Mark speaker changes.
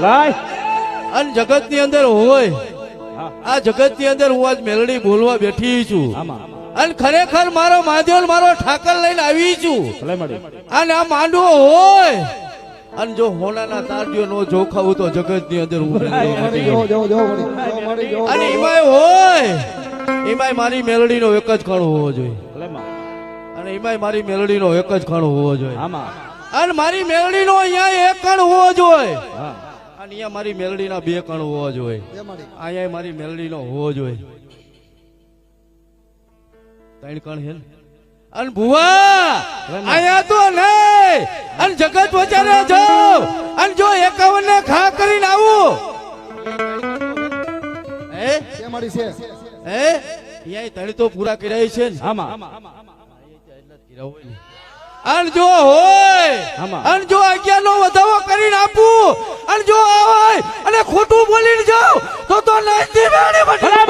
Speaker 1: લાય.
Speaker 2: અને જગતની અંદર હોય. આ જગતની અંદર હું આજ મેલડી બોલવા બેઠી છું. અને ખરેખર મારો માધ્યોલ મારો ઠાકર લઈને આવી છું. અને આ માંડવો હોય. અને જો હોનાના તારડીઓ નો જોખાવું તો જગતની અંદર હું મેલડી અને એમાંય હોય. એમાંય મારી મેલડીનો એક જ કણ હોવો જોઈએ. અને એમાંય મારી મેલડીનો એક જ કણ હોવો જોઈએ. અને મારી મેલડીનો અહીંયા એક કણ હોવો જોઈએ. અહીંયા મારી મેલડીના બે કણ હોવો જોઈએ. અહીંયા મારી. મેલડીનો હોવો જોઈએ. ત્રણ કણ હે? અને ભુવા અહીંયા તો નહીં અને જગત વચારે જો. અને જો એકાવન ને ખા કરીને આવું. હે?
Speaker 3: એ છે.
Speaker 2: હે? અહીંયા ત્રણ તો પૂરા કર્યા છે ને.
Speaker 1: આમાં.
Speaker 2: અને જો હોય
Speaker 1: આમાં.
Speaker 2: જો અગિયાર નો વધારો કરીને આપું. અને જો હોય અને ખોટું બોલીને જાવ તો તો નહીં